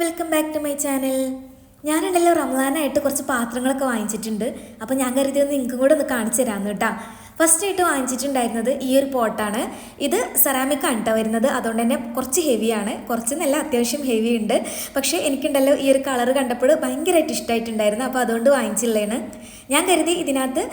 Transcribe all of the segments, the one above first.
Welcome back to my channel ഞാനുണ്ടല്ലോ റംസാനായിട്ട് കുറച്ച് പാത്രങ്ങളൊക്കെ വാങ്ങിച്ചിട്ടുണ്ട്. അപ്പോൾ ഞാൻ കരുതി ഒന്ന് നിങ്ങൾക്കും കൂടെ ഒന്ന് കാണിച്ചു തരാമെന്ന് കേട്ടോ. ഫസ്റ്റ് ആയിട്ട് വാങ്ങിച്ചിട്ടുണ്ടായിരുന്നത് ഈ ഒരു പോട്ടാണ്. ഇത് സെറാമിക് ആണ് കേട്ടോ വരുന്നത്. അതുകൊണ്ട് തന്നെ കുറച്ച് ഹെവിയാണ് കുറച്ച് നല്ല അത്യാവശ്യം ഹെവി ഉണ്ട്. പക്ഷേ എനിക്കുണ്ടല്ലോ ഈ ഒരു കളർ കണ്ടപ്പോൾ ഭയങ്കരമായിട്ട് ഇഷ്ടമായിട്ടുണ്ടായിരുന്നു അപ്പോൾ അതുകൊണ്ട് വാങ്ങിച്ചുള്ളതാണ് ഞാൻ കരുതി ഇതിനകത്ത്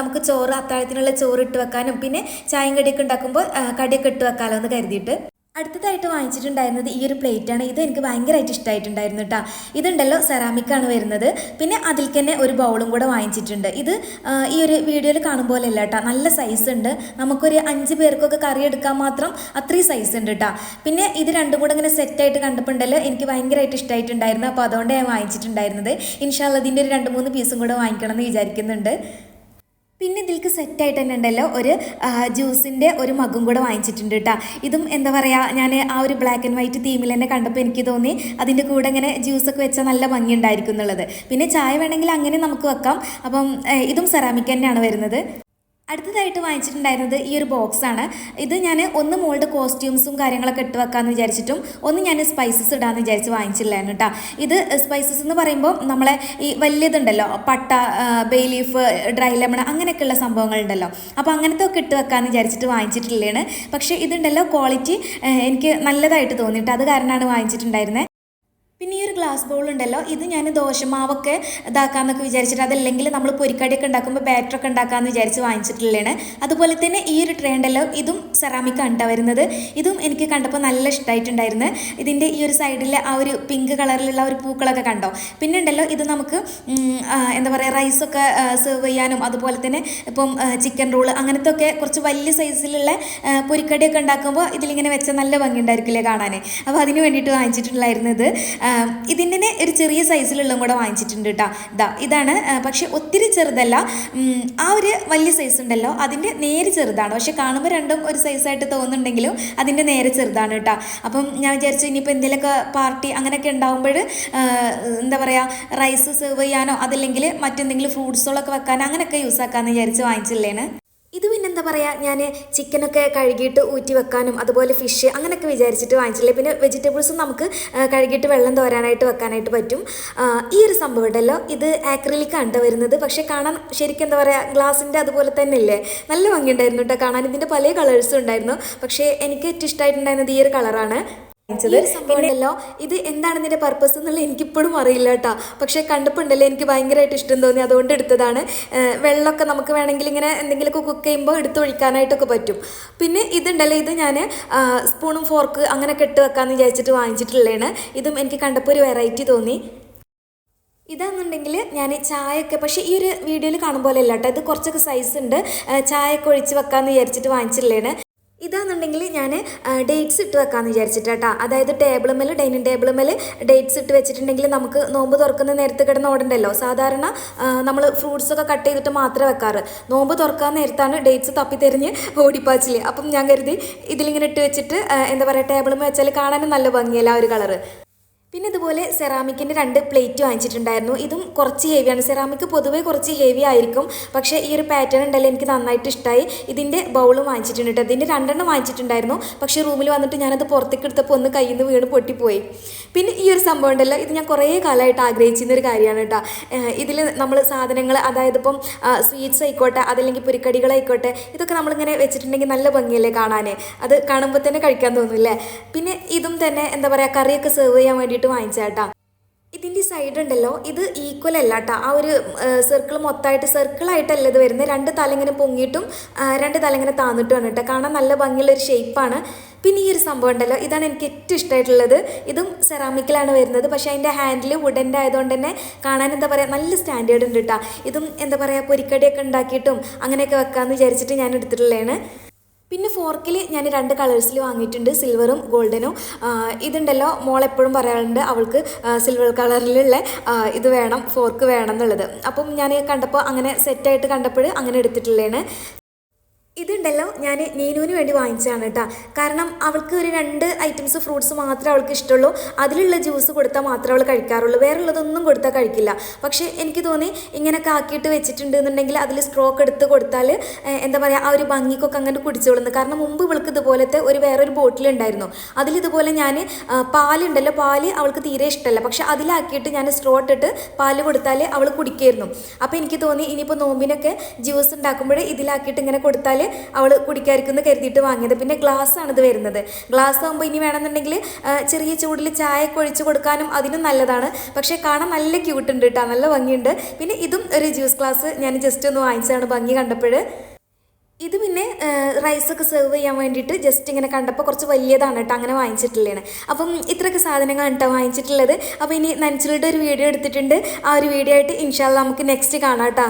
നമുക്ക് ചോറ് അത്താഴത്തിനുള്ള ചോറ് ഇട്ട് വെക്കാനും പിന്നെ ചായയും കടിയൊക്കെ ഉണ്ടാക്കുമ്പോൾ കടിയൊക്കെ ഇട്ട് വെക്കാമല്ലോ എന്ന് കരുതിയിട്ട്. അടുത്തതായിട്ട് വാങ്ങിച്ചിട്ടുണ്ടായിരുന്നത് ഈ ഒരു പ്ലേറ്റ് ആണ്. ഇത് എനിക്ക് ഭയങ്കരമായിട്ട് ഇഷ്ടമായിട്ടുണ്ടായിരുന്നു കേട്ടോ ഇതുണ്ടല്ലോ സെറാമിക് ആണ് വരുന്നത്. പിന്നെ അതിൽ തന്നെ ഒരു ബൗളും കൂടെ വാങ്ങിച്ചിട്ടുണ്ട്. ഇത് ഈ ഒരു വീഡിയോയിൽ കാണുമ്പോൾ അല്ല കേട്ടോ നല്ല സൈസ് ഉണ്ട്. നമുക്കൊരു അഞ്ച് പേർക്കൊക്കെ കറി എടുക്കാൻ മാത്രം അത്രയും സൈസ് ഉണ്ട് കേട്ടോ പിന്നെ ഇത് രണ്ടും കൂടെ ഇങ്ങനെ സെറ്റായിട്ട് കണ്ടപ്പോണ്ടല്ലോ എനിക്ക് ഭയങ്കരമായിട്ട് ഇഷ്ടമായിട്ടുണ്ടായിരുന്നു അപ്പോൾ അതുകൊണ്ട് ഞാൻ വാങ്ങിച്ചിട്ടുണ്ടായിരുന്നത്. ഇൻഷാല്ല ഇതിന്റെ ഒരു രണ്ട് മൂന്ന് പീസും കൂടെ വാങ്ങിക്കണം എന്ന് വിചാരിക്കുന്നുണ്ട്. പിന്നെ ഇതിൽക്ക് സെറ്റായിട്ട് തന്നെ ഉണ്ടല്ലോ ഒരു ജ്യൂസിന്റെ ഒരു മഗും കൂടെ വാങ്ങിച്ചിട്ടുണ്ട് കേട്ടോ ഇതും എന്താ പറയുക ഞാൻ ആ ഒരു ബ്ലാക്ക് ആൻഡ് വൈറ്റ് തീമിൽ തന്നെ കണ്ടപ്പോൾ എനിക്ക് തോന്നി അതിന്റെ കൂടെ ഇങ്ങനെ ജ്യൂസൊക്കെ വെച്ചാൽ നല്ല ഭംഗി ഉണ്ടായിരിക്കും എന്നുള്ളത്. പിന്നെ ചായ വേണമെങ്കിൽ അങ്ങനെ നമുക്ക് വെക്കാം. അപ്പം ഇതും സെറാമിക് തന്നെയാണ് വരുന്നത്. അടുത്തതായിട്ട് വാങ്ങിച്ചിട്ടുണ്ടായിരുന്നത് ഈ ഒരു ബോക്സാണ് ഇത് ഞാൻ ഒന്ന് മോളുടെ കോസ്റ്റ്യൂംസും കാര്യങ്ങളൊക്കെ ഇട്ട് വെക്കാമെന്ന് വിചാരിച്ചിട്ടും ഒന്ന് ഞാൻ സ്പൈസസ് ഇടാമെന്ന് വിചാരിച്ച് വാങ്ങിച്ചില്ലായിരുന്നു കേട്ടോ ഇത് സ്പൈസസ് എന്ന് പറയുമ്പോൾ നമ്മളെ ഈ വലിയതുണ്ടല്ലോ പട്ട ബേ ലീഫ് ഡ്രൈ ലെമൺ അങ്ങനെയൊക്കെയുള്ള സംഭവങ്ങളുണ്ടല്ലോ. അപ്പോൾ അങ്ങനത്തെ ഒക്കെ ഇട്ട് വെക്കാമെന്ന് വിചാരിച്ചിട്ട് വാങ്ങിച്ചിട്ടില്ലേണ് പക്ഷേ ഇതുണ്ടല്ലോ ക്വാളിറ്റി എനിക്ക് നല്ലതായിട്ട് തോന്നിയിട്ട് അത് കാരണമാണ് വാങ്ങിച്ചിട്ടുണ്ടായിരുന്നത് പിന്നെ ഈ ഒരു ഗ്ലാസ് ബൗൾ ഉണ്ടല്ലോ ഇത് ഞാൻ ദോശമാവൊക്കെ ഇതാക്കാന്നൊക്കെ വിചാരിച്ചിട്ട് അതല്ലെങ്കിൽ നമ്മൾ പൊരിക്കടിയൊക്കെ ഉണ്ടാക്കുമ്പോൾ ബാറ്ററൊക്കെ ഉണ്ടാക്കാമെന്ന് വിചാരിച്ച് വാങ്ങിച്ചിട്ടുള്ളതാണ്. അതുപോലെ തന്നെ ഈ ഒരു ട്രേ ഉണ്ടല്ലോ ഇതും സെറാമിക് ആണ് വരുന്നത്. ഇതും എനിക്ക് കണ്ടപ്പോൾ നല്ല ഇഷ്ടമായിട്ടുണ്ടായിരുന്നു ഇതിന്റെ ഈ ഒരു സൈഡിൽ ആ ഒരു പിങ്ക് കളറിലുള്ള ഒരു പൂക്കളൊക്കെ കണ്ടോ? പിന്നെ ഉണ്ടല്ലോ ഇത് നമുക്ക് എന്താ പറയുക റൈസൊക്കെ സെർവ് ചെയ്യാനും അതുപോലെ തന്നെ ഇപ്പം ചിക്കൻ റോൾ അങ്ങനത്തെ ഒക്കെ കുറച്ച് വലിയ സൈസിലുള്ള പൊരിക്കടിയൊക്കെ ഉണ്ടാക്കുമ്പോൾ ഇതിലിങ്ങനെ വെച്ച നല്ല ഭംഗി ഉണ്ടായിരിക്കില്ലേ കാണാൻ അപ്പോൾ അതിന് വേണ്ടിയിട്ട് വാങ്ങിച്ചിട്ടുണ്ടായിരുന്നത് ഇതിന്റെ ഒരു ചെറിയ സൈസിലുള്ളതും കൂടെ വാങ്ങിച്ചിട്ടുണ്ട് കേട്ടോ ഇതാ ഇതാണ് പക്ഷേ ഒത്തിരി ചെറുതല്ല. ആ ഒരു വലിയ സൈസ് ഉണ്ടല്ലോ. അതിന്റെ നേരെ ചെറുതാണ്. പക്ഷെ കാണുമ്പോൾ രണ്ടും ഒരു സൈസായിട്ട് തോന്നുന്നുണ്ടെങ്കിലും അതിന്റെ നേരെ ചെറുതാണ് കേട്ടോ അപ്പം ഞാൻ വിചാരിച്ചു ഇനിയിപ്പോൾ എന്തെങ്കിലുമൊക്കെ പാർട്ടി അങ്ങനെയൊക്കെ ഉണ്ടാകുമ്പോൾ എന്താ പറയുക റൈസ് സെർവ് ചെയ്യാനോ അതല്ലെങ്കിൽ മറ്റെന്തെങ്കിലും ഫ്രൂട്ട്സുകളൊക്കെ വെക്കാനോ അങ്ങനെയൊക്കെ യൂസ് ആക്കാമെന്ന് വിചാരിച്ച് വാങ്ങിച്ചില്ലേണ് ഇത് പിന്നെന്താ പറയുക ഞാൻ ചിക്കനൊക്കെ കഴുകിയിട്ട് ഊറ്റി വെക്കാനും അതുപോലെ ഫിഷ് അങ്ങനെയൊക്കെ വിചാരിച്ചിട്ട് വാങ്ങിച്ചില്ലേ പിന്നെ വെജിറ്റബിൾസും നമുക്ക് കഴുകിയിട്ട് വെള്ളം തോരാനായിട്ട് വെക്കാനായിട്ട് പറ്റും. ഈ ഒരു സംഭവം ഉണ്ടല്ലോ. ഇത് ആക്രിലിക്കാണ് ട്ടോ വരുന്നത്. പക്ഷേ കാണാൻ ശരിക്കും എന്താ പറയുക ഗ്ലാസിന്റെ അതുപോലെ തന്നെ ഇല്ലേ നല്ല ഭംഗിയുണ്ടായിരുന്നു കേട്ടോ കാണാൻ. ഇതിന്റെ പല കളേഴ്സും ഉണ്ടായിരുന്നു. പക്ഷേ എനിക്ക് ഏറ്റവും ഇഷ്ടമായിട്ടുണ്ടായിരുന്നത് ഈ ഒരു കളറാണ് ഉണ്ടല്ലോ ഇത് എന്താണ് ഇതിന്റെ പർപ്പസ് എന്നുള്ളത് എനിക്കിപ്പോഴും അറിയില്ല കേട്ടോ. പക്ഷെ കണ്ടപ്പോണ്ടല്ലോ എനിക്ക് ഭയങ്കരമായിട്ട് ഇഷ്ടം തോന്നി. അതുകൊണ്ട് എടുത്തതാണ്. വെള്ളമൊക്കെ നമുക്ക് വേണമെങ്കിൽ ഇങ്ങനെ എന്തെങ്കിലുമൊക്കെ കുക്ക് ചെയ്യുമ്പോൾ എടുത്ത് ഒഴിക്കാനായിട്ടൊക്കെ പറ്റും. പിന്നെ ഇതുണ്ടല്ലോ ഇത് ഞാൻ സ്പൂണും ഫോർക്ക് അങ്ങനെയൊക്കെ ഇട്ട് വെക്കാമെന്ന് വിചാരിച്ചിട്ട് വാങ്ങിച്ചിട്ടുള്ളതാണ്. ഇതും എനിക്ക് കണ്ടപ്പോൾ ഒരു വെറൈറ്റി തോന്നി. ഇതാണെന്നുണ്ടെങ്കിൽ ഞാൻ ചായയൊക്കെ പക്ഷേ ഈ ഒരു വീഡിയോയിൽ കാണും പോലെ അല്ല കേട്ടോ. ഇത് കുറച്ചൊക്കെ സൈസ് ഉണ്ട്. ചായയൊക്കെ ഒഴിച്ച് വെക്കാമെന്ന് വിചാരിച്ചിട്ട് വാങ്ങിച്ചിട്ടുള്ളതാണ്. ഇതാണെന്നുണ്ടെങ്കിൽ ഞാൻ ഡേറ്റ്സ് ഇട്ട് വെക്കാമെന്ന് വിചാരിച്ചിട്ട് കേട്ടോ അതായത് ടേബിൾ മേൽ ഡൈനിങ് ടേബിൾ മേൽ ഡേറ്റ്സ് ഇട്ട് വെച്ചിട്ടുണ്ടെങ്കിൽ നമുക്ക് നോമ്പ് തുറക്കുന്ന നേരത്ത് കിടന്ന് ഓടണ്ടല്ലോ. സാധാരണ നമ്മൾ ഫ്രൂട്ട്സ് ഒക്കെ കട്ട് ചെയ്തിട്ട് മാത്രമേ വെക്കാറ്. നോമ്പ് തുറക്കാൻ നേരത്താണ് ഡേറ്റ്സ് തപ്പിത്തെറിഞ്ഞ് ഓടിപ്പാച്ചിൽ അപ്പം ഞാൻ കരുതി ഇതിലിങ്ങനെ ഇട്ട് വെച്ചിട്ട് എന്താ പറയുക ടേബിൾ മേൽ വെച്ചാൽ കാണാനും നല്ല ഭംഗിയല്ല ആ ഒരു കളറ് പിന്നെ ഇതുപോലെ സെറാമിക്കിന്റെ രണ്ട് പ്ലേറ്റ് വാങ്ങിച്ചിട്ടുണ്ടായിരുന്നു. ഇതും കുറച്ച് ഹെവിയാണ് സെറാമിക് പൊതുവേ കുറച്ച് ഹെവി ആയിരിക്കും. പക്ഷേ ഈ ഒരു പാറ്റേൺ ഉണ്ടല്ലോ എനിക്ക് നന്നായിട്ട് ഇഷ്ടമായി ഇതിന്റെ ബൗളും വാങ്ങിച്ചിട്ടുണ്ട് ഇതിന്റെ രണ്ടെണ്ണം വാങ്ങിച്ചിട്ടുണ്ടായിരുന്നു. പക്ഷേ റൂമിൽ വന്നിട്ട് ഞാനത് പുറത്തേക്ക് എടുത്തപ്പോൾ ഒന്ന് കയ്യിൽ നിന്ന് വീണ് പൊട്ടിപ്പോയി. പിന്നെ ഈ ഒരു സംഭവം ഉണ്ടല്ലോ. ഇത് ഞാൻ കുറേ കാലമായിട്ട് ആഗ്രഹിച്ചിരുന്ന ഒരു കാര്യമാണ് കേട്ടോ. ഇതിൽ നമ്മൾ സാധനങ്ങൾ അതായത് ഇപ്പം സ്വീറ്റ്സ് ആയിക്കോട്ടെ അതല്ലെങ്കിൽ പുരിക്കടികളായിക്കോട്ടെ ഇതൊക്കെ നമ്മളിങ്ങനെ വെച്ചിട്ടുണ്ടെങ്കിൽ നല്ല ഭംഗിയല്ലേ കാണാൻ അത് കാണുമ്പോൾ തന്നെ കഴിക്കാൻ തോന്നില്ലേ പിന്നെ ഇതും തന്നെ എന്താ പറയുക കറിയൊക്കെ സെർവ് ചെയ്യാൻ വേണ്ടിയിട്ട് വാങ്ങിച്ചേട്ടാ ഇതിന്റെ സൈഡ് ഉണ്ടല്ലോ ഇത് ഈക്വൽ അല്ല കേട്ടോ ആ ഒരു സർക്കിൾ മൊത്തമായിട്ട് സർക്കിളായിട്ടല്ല ഇത് വരുന്നത് രണ്ട് തല ഇങ്ങനെ പൊങ്ങിയിട്ടും രണ്ട് തല ഇങ്ങനെ താന്നിട്ടുമാണ് കേട്ടോ. കാണാൻ നല്ല ഭംഗിയുള്ള ഒരു ഷേപ്പാണ് പിന്നെ ഈ ഒരു സംഭവം ഉണ്ടല്ലോ ഇതാണ് എനിക്ക് ഏറ്റവും ഇഷ്ടമായിട്ടുള്ളത്. ഇതും സെറാമിക്കിലാണ് വരുന്നത്. പക്ഷേ അതിന്റെ ഹാൻഡിൽ വുഡന്റെ ആയതുകൊണ്ട് തന്നെ കാണാൻ എന്താ പറയുക നല്ല സ്റ്റാൻഡേർഡ് ഉണ്ട് കേട്ടോ. ഇതും എന്താ പറയുക പൊരിക്കടിയൊക്കെ ഉണ്ടാക്കിയിട്ടും അങ്ങനെയൊക്കെ വെക്കാമെന്ന് വിചാരിച്ചിട്ട് ഞാൻ എടുത്തിട്ടുള്ളതാണ്. പിന്നെ ഫോർക്കിൽ ഞാൻ രണ്ട് കളേഴ്സിൽ വാങ്ങിയിട്ടുണ്ട്. സിൽവറും ഗോൾഡനും. ഇതുണ്ടല്ലോ മോൾ എപ്പോഴും പറയാറുണ്ട് അവൾക്ക് സിൽവർ കളറിലുള്ള ഇത് വേണം ഫോർക്ക് വേണം എന്നുള്ളത്. അപ്പം ഞാൻ കണ്ടപ്പോൾ അങ്ങനെ സെറ്റായിട്ട് കണ്ടപ്പോൾ അങ്ങനെ എടുത്തിട്ടുള്ളതാണ്. ഇതുണ്ടല്ലോ ഞാൻ നീനുവിന് വേണ്ടി വാങ്ങിച്ചതാണ് കേട്ടോ. കാരണം അവൾക്ക് ഒരു രണ്ട് ഐറ്റംസ് ഫ്രൂട്ട്സ് മാത്രമേ അവൾക്ക് ഇഷ്ടമുള്ളൂ. അതിലുള്ള ജ്യൂസ് കൊടുത്താൽ മാത്രമേ അവൾ കഴിക്കാറുള്ളൂ. വേറെ ഉള്ളതൊന്നും കൊടുത്താൽ കഴിക്കില്ല. പക്ഷേ എനിക്ക് തോന്നി ഇങ്ങനെയൊക്കെ ആക്കിയിട്ട് വെച്ചിട്ടുണ്ട് എന്നുണ്ടെങ്കിൽ അതിൽ സ്ട്രോക്ക് എടുത്ത് കൊടുത്താൽ എന്താ പറയുക ആ ഒരു ഭംഗിക്കൊക്കെ അങ്ങനെ കുടിച്ചോളുന്നു. കാരണം മുമ്പ് ഇവൾക്ക് ഇതുപോലത്തെ ഒരു വേറൊരു അതിൽ ഇതുപോലെ ഞാൻ പാലുണ്ടല്ലോ. പാൽ അവൾക്ക് തീരെ ഇഷ്ടമല്ല. പക്ഷെ അതിലാക്കിയിട്ട് ഞാൻ സ്ട്രോ ഇട്ടിട്ട് പാൽ കൊടുത്താൽ അവൾ കുടിക്കായിരുന്നു. അപ്പോൾ എനിക്ക് തോന്നി ഇനിയിപ്പോൾ നോമ്പിനൊക്കെ ജ്യൂസ് ഉണ്ടാക്കുമ്പോൾ ഇതിലാക്കിയിട്ട് ഇങ്ങനെ കൊടുത്താൽ അവൾ കുടിക്കായിരിക്കും എന്ന് കരുതിയിട്ട് വാങ്ങിയത്. പിന്നെ ഗ്ലാസ് ആണ് ഇത് വരുന്നത്. ഗ്ലാസ് ആകുമ്പോൾ ഇനി വേണമെന്നുണ്ടെങ്കിൽ ചെറിയ ചൂടിൽ ചായ ഒഴിച്ച് കൊടുക്കാനും അതിനും നല്ലതാണ്. പക്ഷേ കാണാൻ നല്ല ക്യൂട്ട് ഉണ്ട് കേട്ടോ നല്ല ഭംഗിയുണ്ട്. പിന്നെ ഇതും ഒരു ജ്യൂസ് ഗ്ലാസ് ഞാൻ ജസ്റ്റ് ഒന്ന് വാങ്ങിച്ചതാണ് ഭംഗി കണ്ടപ്പോൾ. ഇത് പിന്നെ റൈസൊക്കെ സെർവ് ചെയ്യാൻ വേണ്ടിയിട്ട് ജസ്റ്റ് ഇങ്ങനെ കണ്ടപ്പോൾ കുറച്ച് വലിയതാണ് കേട്ടോ അങ്ങനെ വാങ്ങിച്ചിട്ടുള്ളതാണ്. അപ്പം ഇത്രയൊക്കെ സാധനങ്ങളാണ് കേട്ടോ വാങ്ങിച്ചിട്ടുള്ളത്. അപ്പോൾ ഇനി നനച്ചിലിട്ട് ഒരു വീഡിയോ എടുത്തിട്ടുണ്ട്. ആ ഒരു വീഡിയോ ആയിട്ട് ഇൻഷാല്ല നമുക്ക് നെക്സ്റ്റ് കാണാം കേട്ടോ